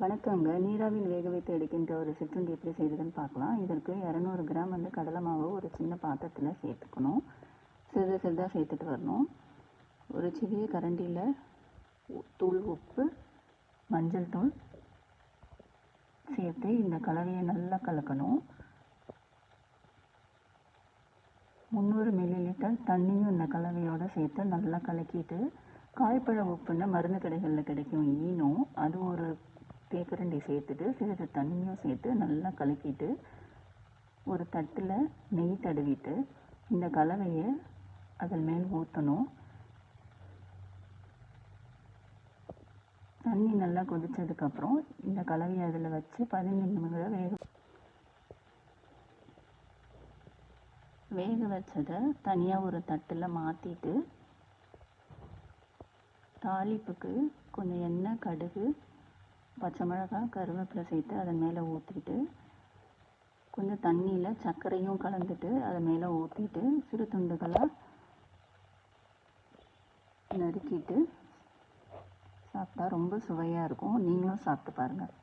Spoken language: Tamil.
வணக்கங்க. நீராவில் வேக வைத்து எடுக்கின்ற ஒரு சிற்றுண்டி எப்படி செய்யுதுன்னு பார்க்கலாம். இதற்கு இரநூறு கிராம் வந்து கடலை மாவு ஒரு சின்ன பாத்திரத்தில் சேர்த்துக்கணும். சிறிது சிறிதாக சேர்த்துட்டு வரணும். ஒரு சிறிய கரண்டியில் தூள் உப்பு மஞ்சள் தூள் சேர்த்து இந்த கலவையை நல்லா கலக்கணும். முந்நூறு மில்லி லிட்டர் தண்ணியும் இந்த கலவையோடு சேர்த்து நல்லா கலக்கிட்டு காய்ப்பழ உப்புன்னு மருந்து கடைகளில் கிடைக்கும் ஈனோ. அது ஒரு தேக்கரண்டி சேர்த்துட்டு சிறிது தண்ணியும் சேர்த்து நல்லா கலக்கிட்டு ஒரு தட்டில் நெய் தடவிட்டு இந்த கலவையை அதன் மேல் ஊற்றணும் தண்ணி நல்லா கொதித்ததுக்கப்புறம் இந்த கலவையை அதில் வச்சு பதினஞ்சு நிமிடம் வேக வேக வச்சதை தனியாக ஒரு தட்டில் மாற்றிட்டு தாளிப்புக்கு கொஞ்சம் எண்ணெய் கடுகு பச்சை மிளகாய் கருவேப்பிலை சேர்த்து அதன் மேலே ஊற்றிட்டு கொஞ்சம் தண்ணியில் சர்க்கரையும் கலந்துட்டு அதை மேலே ஊற்றிட்டு சிறு துண்டுகளாக நறுக்கிட்டு சாப்பிட்டா ரொம்ப சுவையாக இருக்கும். நீங்களும் சாப்பிட்டு பாருங்கள்